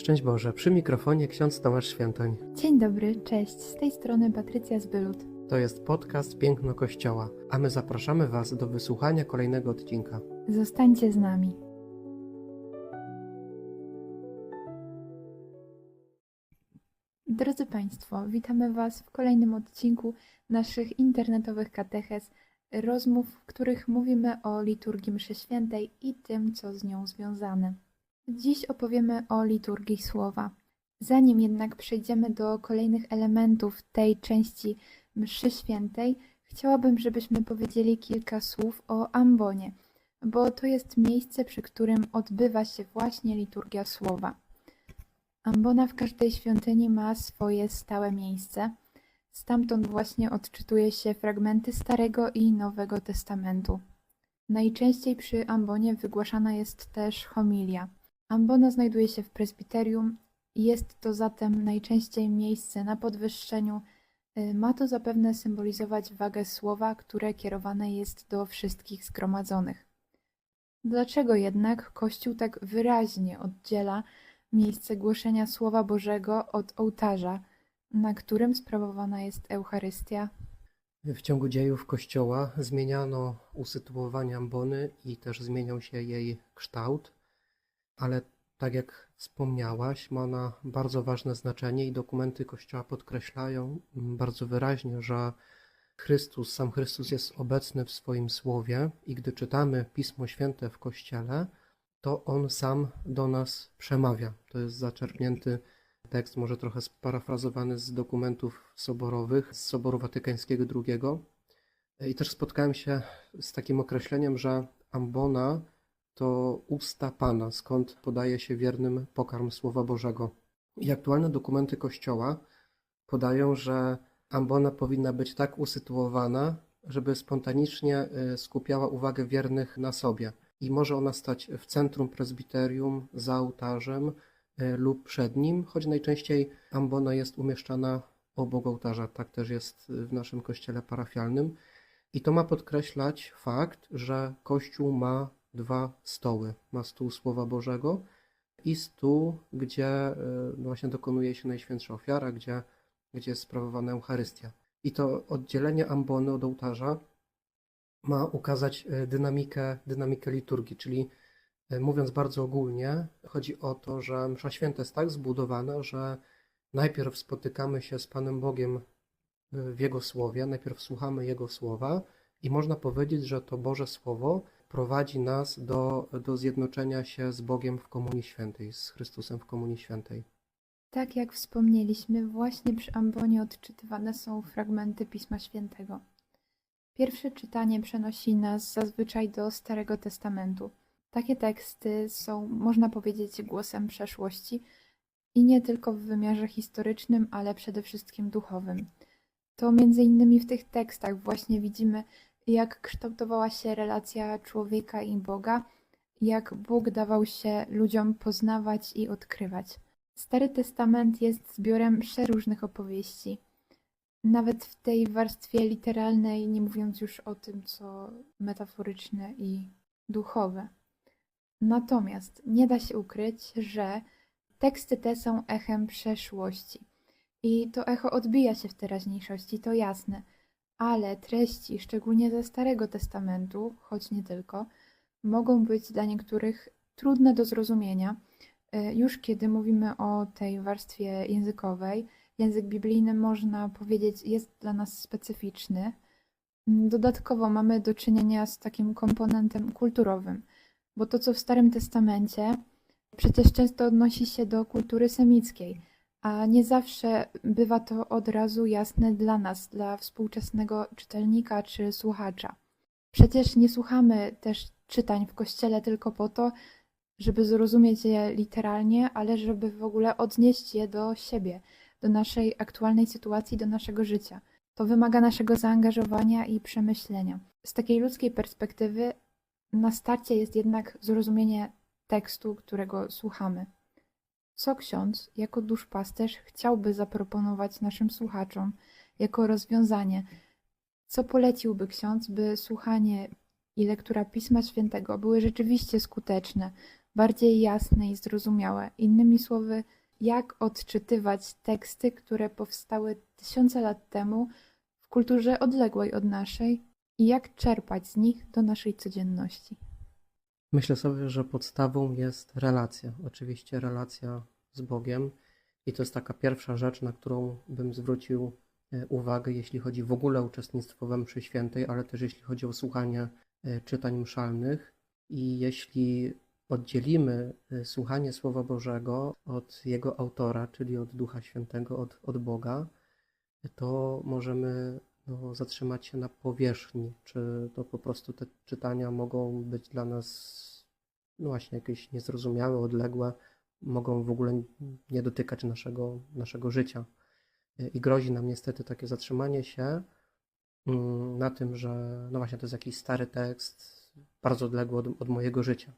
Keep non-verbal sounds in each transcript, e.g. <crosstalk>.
Szczęść Boże, przy mikrofonie ksiądz Tomasz Świętoń. Dzień dobry, cześć. Z tej strony Patrycja Zbylut. To jest podcast Piękno Kościoła, a my zapraszamy Was do wysłuchania kolejnego odcinka. Zostańcie z nami. Drodzy Państwo, witamy Was w kolejnym odcinku naszych internetowych katechez, rozmów, w których mówimy o liturgii mszy świętej i tym, co z nią związane. Dziś opowiemy o liturgii słowa. Zanim jednak przejdziemy do kolejnych elementów tej części mszy świętej, chciałabym, żebyśmy powiedzieli kilka słów o ambonie, bo to jest miejsce, przy którym odbywa się właśnie liturgia słowa. Ambona w każdej świątyni ma swoje stałe miejsce. Stamtąd właśnie odczytuje się fragmenty Starego i Nowego Testamentu. Najczęściej przy ambonie wygłaszana jest też homilia. Ambona znajduje się w prezbiterium jest to zatem najczęściej miejsce na podwyższeniu. Y, Ma to zapewne symbolizować wagę słowa, które kierowane jest do wszystkich zgromadzonych. Dlaczego jednak Kościół tak wyraźnie oddziela miejsce głoszenia Słowa Bożego od ołtarza, na którym sprawowana jest Eucharystia? W ciągu dziejów Kościoła zmieniano usytuowanie ambony i też zmieniał się jej kształt, ale tak jak wspomniałaś, ma ona bardzo ważne znaczenie i dokumenty Kościoła podkreślają bardzo wyraźnie, że Chrystus, sam Chrystus jest obecny w swoim słowie i gdy czytamy Pismo Święte w Kościele, to On sam do nas przemawia. To jest zaczerpnięty tekst, może trochę sparafrazowany z dokumentów soborowych, z Soboru Watykańskiego II. I też spotkałem się z takim określeniem, że ambona to usta Pana, skąd podaje się wiernym pokarm Słowa Bożego. I aktualne dokumenty Kościoła podają, że ambona powinna być tak usytuowana, żeby spontanicznie y, skupiała uwagę wiernych na sobie. I może ona stać w centrum prezbiterium, za ołtarzem y, lub przed nim, choć najczęściej ambona jest umieszczana obok ołtarza. Tak też jest w naszym kościele parafialnym. I to ma podkreślać fakt, że Kościół ma dwa stoły. Ma stół Słowa Bożego i stół, gdzie y, no właśnie dokonuje się Najświętsza Ofiara, gdzie, gdzie jest sprawowana Eucharystia. I to oddzielenie ambony od ołtarza ma ukazać y, dynamikę, dynamikę liturgii, czyli y, mówiąc bardzo ogólnie, chodzi o to, że Msza Święta jest tak zbudowana, że najpierw spotykamy się z Panem Bogiem w Jego Słowie, najpierw słuchamy Jego Słowa i można powiedzieć, że to Boże Słowo prowadzi nas do, do zjednoczenia się z Bogiem w Komunii Świętej, z Chrystusem w Komunii Świętej. Tak jak wspomnieliśmy, właśnie przy ambonie odczytywane są fragmenty Pisma Świętego. Pierwsze czytanie przenosi nas zazwyczaj do Starego Testamentu. Takie teksty są, można powiedzieć, głosem przeszłości i nie tylko w wymiarze historycznym, ale przede wszystkim duchowym. To między innymi w tych tekstach właśnie widzimy, jak kształtowała się relacja człowieka i Boga, jak Bóg dawał się ludziom poznawać i odkrywać. Stary Testament jest zbiorem przeróżnych opowieści. Nawet w tej warstwie literalnej, nie mówiąc już o tym, co metaforyczne i duchowe. Natomiast nie da się ukryć, że teksty te są echem przeszłości. I to echo odbija się w teraźniejszości, to jasne, ale treści, szczególnie ze Starego Testamentu, choć nie tylko, mogą być dla niektórych trudne do zrozumienia, y, już kiedy mówimy o tej warstwie językowej. Język biblijny, można powiedzieć, jest dla nas specyficzny. Mm, Dodatkowo mamy do czynienia z takim komponentem kulturowym, bo to, co w Starym Testamencie, przecież często odnosi się do kultury semickiej, a nie zawsze bywa to od razu jasne dla nas, dla współczesnego czytelnika czy słuchacza. Przecież nie słuchamy też czytań w kościele tylko po to, żeby zrozumieć je literalnie, ale żeby w ogóle odnieść je do siebie, do naszej aktualnej sytuacji, do naszego życia. To wymaga naszego zaangażowania i przemyślenia. Z takiej ludzkiej perspektywy, na starcie jest jednak zrozumienie tekstu, którego słuchamy. Co ksiądz, jako duszpasterz, chciałby zaproponować naszym słuchaczom jako rozwiązanie? Co poleciłby ksiądz, by słuchanie i lektura Pisma Świętego były rzeczywiście skuteczne, bardziej jasne i zrozumiałe. Innymi słowy, jak odczytywać teksty, które powstały tysiące lat temu w kulturze odległej od naszej i jak czerpać z nich do naszej codzienności. Myślę sobie, że podstawą jest relacja. Oczywiście relacja z Bogiem. I to jest taka pierwsza rzecz, na którą bym zwrócił e, uwagę, jeśli chodzi w ogóle o uczestnictwo we mszy świętej, ale też jeśli chodzi o słuchanie e, czytań mszalnych. I jeśli oddzielimy e, słuchanie Słowa Bożego od jego autora, czyli od Ducha Świętego, od, od Boga, to możemy no, zatrzymać się na powierzchni, czy to po prostu te czytania mogą być dla nas no właśnie jakieś niezrozumiałe, odległe, mogą w ogóle nie dotykać naszego, naszego życia. I grozi nam niestety takie zatrzymanie się mm, na tym, że no właśnie to jest jakiś stary tekst, bardzo odległy od, od mojego życia.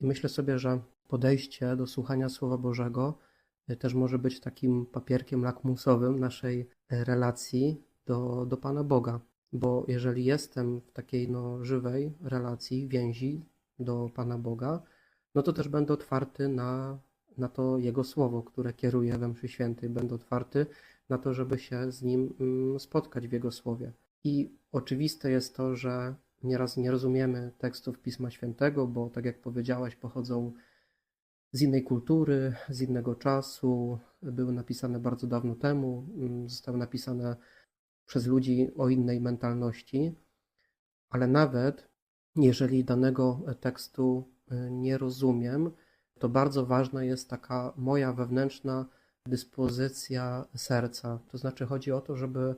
I myślę sobie, że podejście do słuchania Słowa Bożego y, też może być takim papierkiem lakmusowym naszej e, relacji do, do Pana Boga. Bo jeżeli jestem w takiej no, żywej relacji, więzi do Pana Boga, no to też będę otwarty na, na to Jego Słowo, które kieruje we mszy świętej. Będę otwarty na to, żeby się z Nim mm, spotkać w Jego Słowie. I oczywiste jest to, że nieraz nie rozumiemy tekstów Pisma Świętego, bo tak jak powiedziałaś, pochodzą z innej kultury, z innego czasu, były napisane bardzo dawno temu, mm, zostały napisane przez ludzi o innej mentalności, ale nawet jeżeli danego tekstu y, nie rozumiem, to bardzo ważna jest taka moja wewnętrzna dyspozycja serca. To znaczy chodzi o to, żeby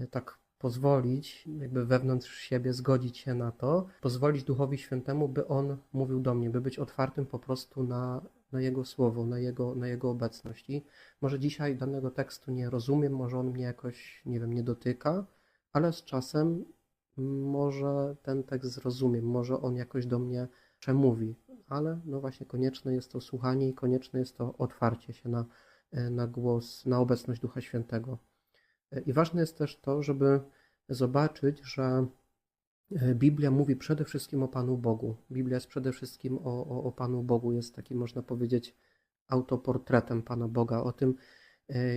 y, tak pozwolić, jakby wewnątrz siebie zgodzić się na to, pozwolić Duchowi Świętemu, by On mówił do mnie, by być otwartym po prostu na, na Jego słowo, na jego, na jego obecność. I może dzisiaj danego tekstu nie rozumiem, może on mnie jakoś, nie wiem, nie dotyka, ale z czasem może ten tekst zrozumiem, może on jakoś do mnie przemówi, ale no właśnie konieczne jest to słuchanie i konieczne jest to otwarcie się na, na głos, na obecność Ducha Świętego. I ważne jest też to, żeby zobaczyć, że Biblia mówi przede wszystkim o Panu Bogu. Biblia jest przede wszystkim o, o, o Panu Bogu, jest takim, można powiedzieć, autoportretem Pana Boga, o tym,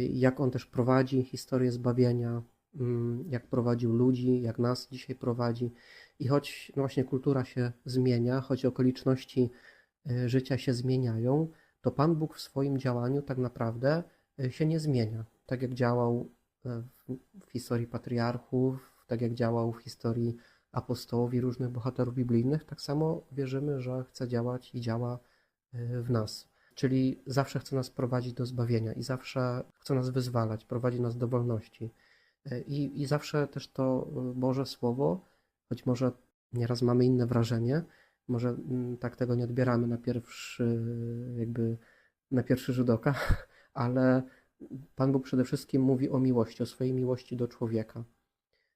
jak On też prowadzi historię zbawienia, Mm, jak prowadził ludzi, jak nas dzisiaj prowadzi. I choć no właśnie kultura się zmienia, choć okoliczności e, życia się zmieniają, to Pan Bóg w swoim działaniu tak naprawdę e, się nie zmienia. Tak jak działał e, w historii patriarchów, tak jak działał w historii apostołów i różnych bohaterów biblijnych, tak samo wierzymy, że chce działać i działa w nas. Czyli zawsze chce nas prowadzić do zbawienia i zawsze chce nas wyzwalać, prowadzi nas do wolności. I, I zawsze też to y, Boże Słowo, choć może nieraz mamy inne wrażenie, może mm, tak tego nie odbieramy na pierwszy, jakby na pierwszy rzut oka, <laughs> ale Pan Bóg przede wszystkim mówi o miłości, o swojej miłości do człowieka.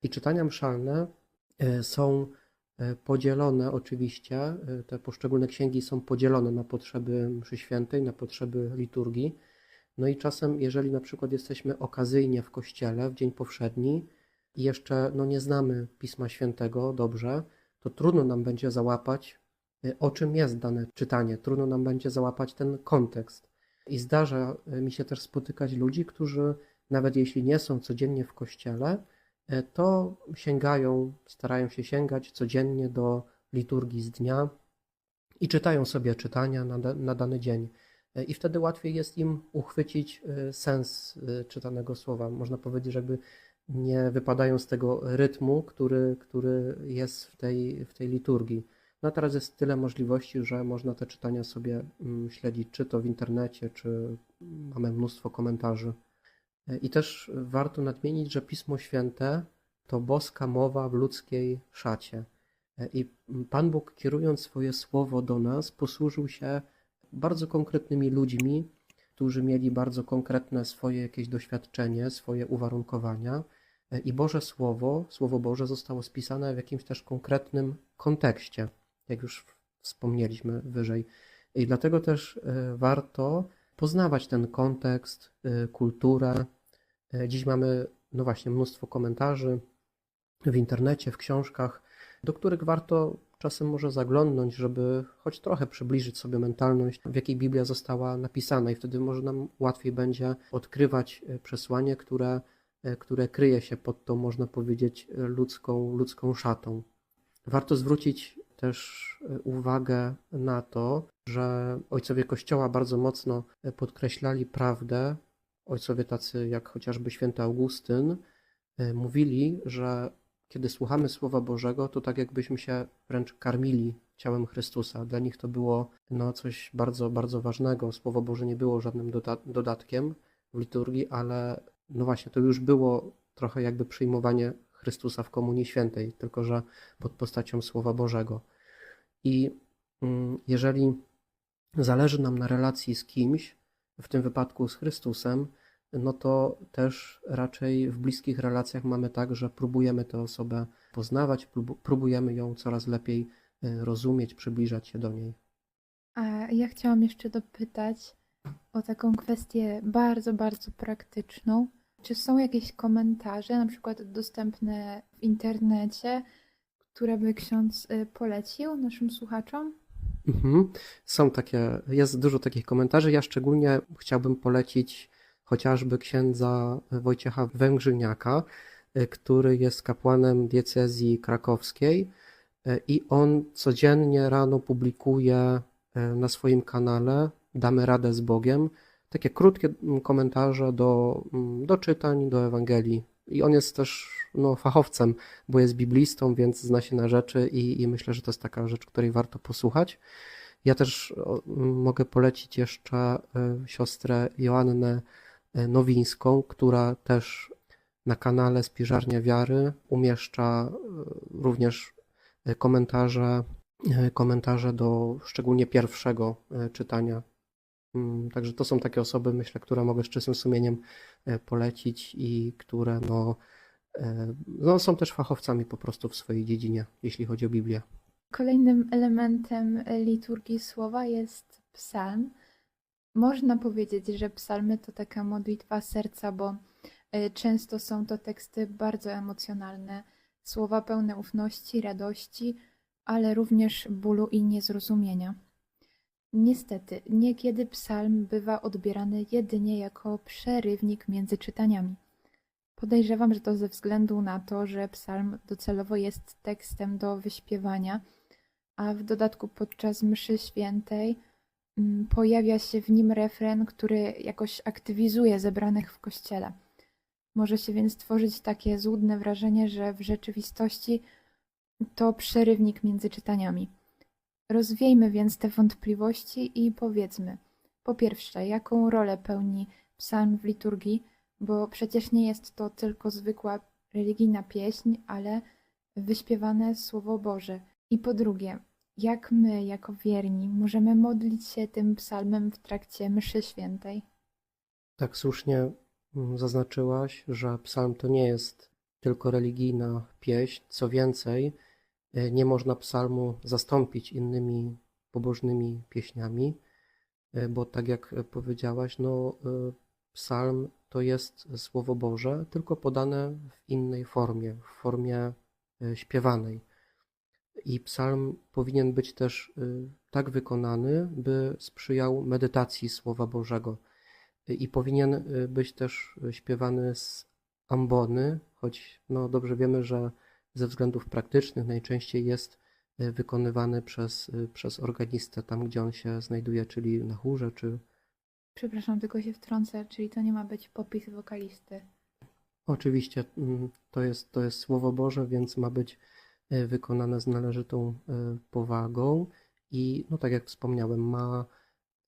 I czytania mszalne y, są y, podzielone oczywiście, te poszczególne księgi są podzielone na potrzeby mszy świętej, na potrzeby liturgii, no i czasem, jeżeli na przykład jesteśmy okazyjnie w kościele w dzień powszedni i jeszcze no, nie znamy Pisma Świętego dobrze, to trudno nam będzie załapać, o czym jest dane czytanie, trudno nam będzie załapać ten kontekst. I zdarza mi się też spotykać ludzi, którzy nawet jeśli nie są codziennie w kościele, to sięgają, starają się sięgać codziennie do liturgii z dnia i czytają sobie czytania na, na dany dzień i wtedy łatwiej jest im uchwycić y, sens czytanego słowa. Można powiedzieć, jakby nie wypadają z tego rytmu, który, który jest w tej, w tej liturgii. No teraz jest tyle możliwości, że można te czytania sobie mm, śledzić, czy to w internecie, czy mamy mnóstwo komentarzy. I też warto nadmienić, że Pismo Święte to boska mowa w ludzkiej szacie. I Pan Bóg, kierując swoje słowo do nas, posłużył się bardzo konkretnymi ludźmi, którzy mieli bardzo konkretne swoje jakieś doświadczenie, swoje uwarunkowania. E, I Boże Słowo, Słowo Boże zostało spisane w jakimś też konkretnym kontekście, jak już wspomnieliśmy wyżej. I dlatego też e, warto poznawać ten kontekst, e, kulturę. Dziś mamy, no właśnie, mnóstwo komentarzy w internecie, w książkach, do których warto czasem może zaglądnąć, żeby choć trochę przybliżyć sobie mentalność, w jakiej Biblia została napisana, i wtedy może nam łatwiej będzie odkrywać e, przesłanie, które, które kryje się pod tą, można powiedzieć, ludzką, ludzką szatą. Warto zwrócić też uwagę na to, że ojcowie Kościoła bardzo mocno e, podkreślali prawdę. Ojcowie tacy jak chociażby święty Augustyn e, mówili, że kiedy słuchamy Słowa Bożego, to tak jakbyśmy się wręcz karmili ciałem Chrystusa. Dla nich to było no, coś bardzo, bardzo ważnego. Słowo Boże nie było żadnym doda- dodatkiem w liturgii, ale no właśnie, to już było trochę jakby przyjmowanie Chrystusa w Komunii Świętej, tylko że pod postacią Słowa Bożego. I mm, jeżeli zależy nam na relacji z kimś, w tym wypadku z Chrystusem, no to też raczej w bliskich relacjach mamy tak, że próbujemy tę osobę poznawać, prób- próbujemy ją coraz lepiej e, rozumieć, przybliżać się do niej. A ja chciałam jeszcze dopytać o taką kwestię bardzo, bardzo praktyczną. Czy są jakieś komentarze, na przykład dostępne w internecie, które by ksiądz y, polecił naszym słuchaczom? Mhm. Są takie, jest dużo takich komentarzy. Ja szczególnie chciałbym polecić chociażby księdza Wojciecha Węgrzyniaka, y, który jest kapłanem diecezji krakowskiej y, i on codziennie rano publikuje y, na swoim kanale Damy radę z Bogiem takie krótkie mm, komentarze do, mm, do czytań, do Ewangelii. I on jest też no, fachowcem, bo jest biblistą, więc zna się na rzeczy i, i myślę, że to jest taka rzecz, której warto posłuchać. Ja też mogę polecić jeszcze y, siostrę Joannę y, Nowińską, która też na kanale Spiżarnia Wiary umieszcza y, również komentarze, komentarze do szczególnie pierwszego czytania. Mm, Także to są takie osoby, myślę, które mogę z czystym sumieniem e, polecić i które no, e, no, są też fachowcami po prostu w swojej dziedzinie, jeśli chodzi o Biblię. Kolejnym elementem liturgii słowa jest psalm. Można powiedzieć, że psalmy to taka modlitwa serca, bo y, często są to teksty bardzo emocjonalne, słowa pełne ufności, radości, ale również bólu i niezrozumienia. Niestety, niekiedy psalm bywa odbierany jedynie jako przerywnik między czytaniami. Podejrzewam, że to ze względu na to, że psalm docelowo jest tekstem do wyśpiewania, a w dodatku podczas mszy świętej mm, pojawia się w nim refren, który jakoś aktywizuje zebranych w kościele. Może się więc tworzyć takie złudne wrażenie, że w rzeczywistości to przerywnik między czytaniami. Rozwiejmy więc te wątpliwości i powiedzmy, po pierwsze, jaką rolę pełni psalm w liturgii, bo przecież nie jest to tylko zwykła religijna pieśń, ale wyśpiewane Słowo Boże. I po drugie, jak my, jako wierni, możemy modlić się tym psalmem w trakcie mszy świętej? Tak słusznie mm, zaznaczyłaś, że psalm to nie jest tylko religijna pieśń. Co więcej, e, nie można psalmu zastąpić innymi pobożnymi pieśniami, e, bo tak jak powiedziałaś, no, e, psalm to jest Słowo Boże, tylko podane w innej formie, w formie e, śpiewanej. I psalm powinien być też y, tak wykonany, by sprzyjał medytacji Słowa Bożego. I powinien y, być też śpiewany z ambony, choć no dobrze wiemy, że ze względów praktycznych najczęściej jest wykonywany przez, przez organistę tam, gdzie on się znajduje, czyli na chórze, czy Przepraszam, tylko się wtrącę, czyli to nie ma być popis wokalisty. Oczywiście mm, to jest, to jest Słowo Boże, więc ma być e, wykonane z należytą e, powagą i, no tak jak wspomniałem, ma,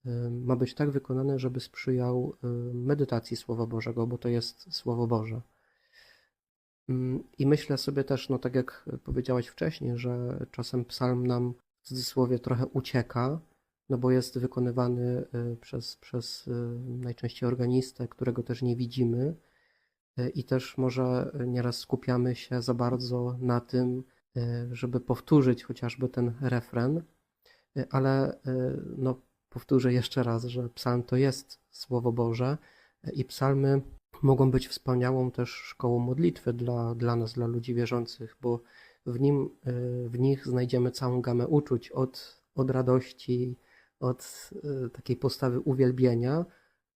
e, ma być tak wykonane, żeby sprzyjał medytacji Słowa Bożego, bo to jest Słowo Boże. Mm, I myślę sobie też, no tak jak powiedziałaś wcześniej, że czasem psalm nam w cudzysłowie trochę ucieka, no bo jest wykonywany e, przez, przez e, najczęściej organistę, którego też nie widzimy. E, I też może nieraz skupiamy się za bardzo na tym, żeby powtórzyć chociażby ten refren, ale no, powtórzę jeszcze raz, że psalm to jest Słowo Boże i psalmy mogą być wspaniałą też szkołą modlitwy dla, dla nas, dla ludzi wierzących, bo W, nim, y, w nich znajdziemy całą gamę uczuć od, od radości, od y, takiej postawy uwielbienia,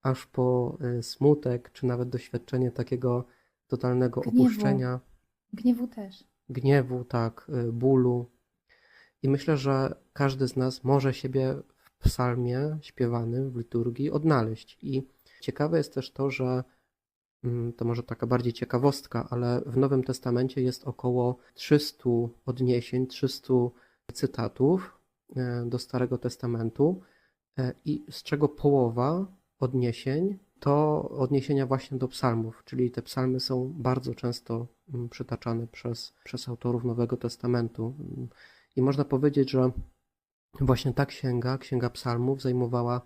aż po y, smutek, czy nawet doświadczenie takiego totalnego Gniewu. opuszczenia, Gniewu też. gniewu, tak, y, bólu. I myślę, że każdy z nas może siebie w psalmie śpiewanym, w liturgii odnaleźć. I ciekawe jest też to, że mm, to może taka bardziej ciekawostka, ale w Nowym Testamencie jest około 300 odniesień, 300 cytatów e, do Starego Testamentu, e, i z czego połowa odniesień to odniesienia właśnie do psalmów, czyli te psalmy są bardzo często mm, przytaczane przez, przez autorów Nowego Testamentu. Mm, I można powiedzieć, że właśnie ta księga, księga psalmów, zajmowała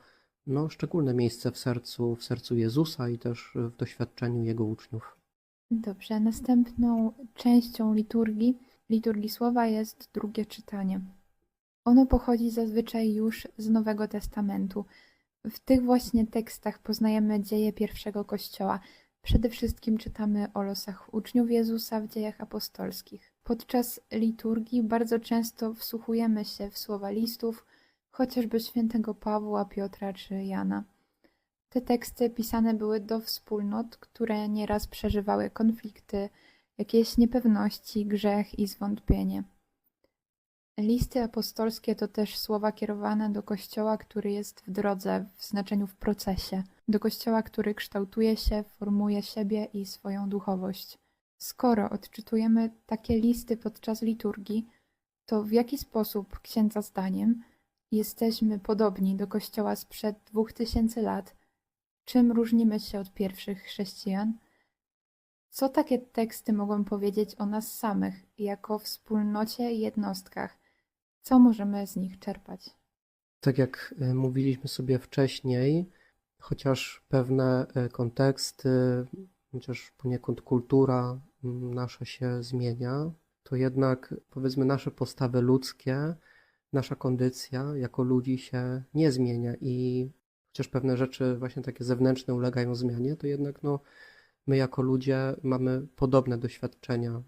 no, szczególne miejsce w sercu, w sercu Jezusa i też w doświadczeniu Jego uczniów. Dobrze, następną częścią liturgii, liturgii słowa jest drugie czytanie. Ono pochodzi zazwyczaj już z Nowego Testamentu. W tych właśnie tekstach poznajemy dzieje pierwszego Kościoła. Przede wszystkim czytamy o losach uczniów Jezusa w dziejach apostolskich. Podczas liturgii bardzo często wsłuchujemy się w słowa listów, chociażby świętego Pawła, Piotra czy Jana. Te teksty pisane były do wspólnot, które nieraz przeżywały konflikty, jakieś niepewności, grzech i zwątpienie. Listy apostolskie to też słowa kierowane do Kościoła, który jest w drodze, w znaczeniu w procesie, do Kościoła, który kształtuje się, formuje siebie i swoją duchowość. Skoro odczytujemy takie listy podczas liturgii, to w jaki sposób, księdza zdaniem, jesteśmy podobni do Kościoła sprzed dwóch tysięcy lat? Czym różnimy się od pierwszych chrześcijan? Co takie teksty mogą powiedzieć o nas samych, jako wspólnocie i jednostkach? Co możemy z nich czerpać? Tak jak e, mówiliśmy sobie wcześniej, chociaż pewne e, konteksty, chociaż poniekąd kultura nasza się zmienia, to jednak powiedzmy nasze postawy ludzkie, nasza kondycja jako ludzi się nie zmienia i chociaż pewne rzeczy właśnie takie zewnętrzne ulegają zmianie, to jednak no, my jako ludzie mamy podobne doświadczenia.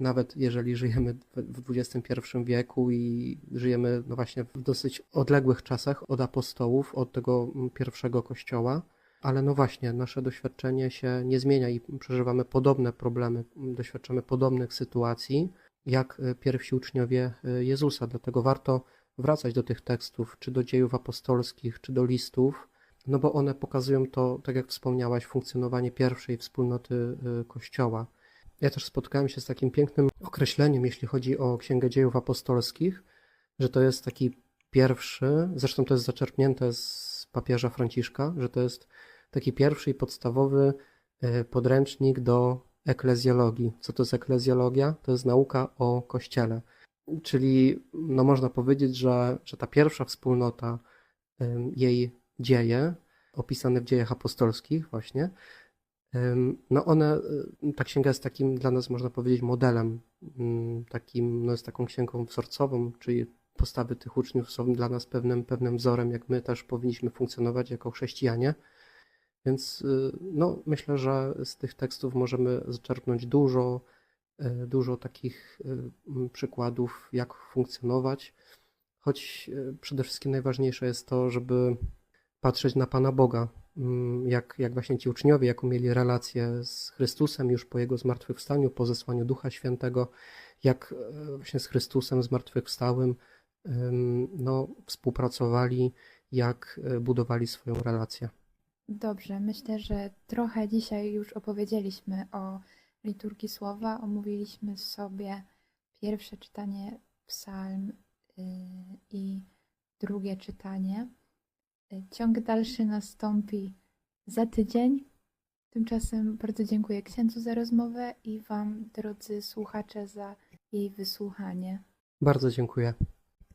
Nawet jeżeli żyjemy w XXI wieku i żyjemy no właśnie w dosyć odległych czasach od apostołów, od tego mm, pierwszego kościoła, ale no właśnie, nasze doświadczenie się nie zmienia i przeżywamy podobne problemy, doświadczamy podobnych sytuacji, jak y, pierwsi uczniowie y, Jezusa. Dlatego warto wracać do tych tekstów, czy do dziejów apostolskich, czy do listów, no bo one pokazują to, tak jak wspomniałaś, funkcjonowanie pierwszej wspólnoty y, Kościoła. Ja też spotkałem się z takim pięknym określeniem, jeśli chodzi o Księgę Dziejów Apostolskich, że to jest taki pierwszy, zresztą to jest zaczerpnięte z papieża Franciszka, że to jest taki pierwszy i podstawowy y, podręcznik do eklezjologii. Co to jest eklezjologia? To jest nauka o Kościele. Czyli no można powiedzieć, że, że ta pierwsza wspólnota, jej dzieje, opisane w dziejach apostolskich właśnie, no one, ta księga jest takim dla nas, można powiedzieć, modelem, takim, no jest taką księgą wzorcową, czyli postawy tych uczniów są dla nas pewnym, pewnym wzorem, jak my też powinniśmy funkcjonować jako chrześcijanie. Więc y, no, myślę, że z tych tekstów możemy zaczerpnąć dużo, y, dużo takich m, przykładów, jak funkcjonować. Choć y, przede wszystkim najważniejsze jest to, żeby patrzeć na Pana Boga, jak, jak właśnie ci uczniowie, jaką mieli relację z Chrystusem już po Jego zmartwychwstaniu, po zesłaniu Ducha Świętego, jak e, właśnie z Chrystusem zmartwychwstałym ym, no, współpracowali, jak e, budowali swoją relację. Dobrze, myślę, że trochę dzisiaj już opowiedzieliśmy o liturgii słowa, omówiliśmy sobie pierwsze czytanie psalm y, i drugie czytanie. Y, Ciąg dalszy nastąpi za tydzień. Tymczasem bardzo dziękuję księdzu za rozmowę i Wam, drodzy słuchacze, za jej wysłuchanie. Bardzo dziękuję.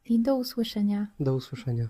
I do usłyszenia. Do usłyszenia.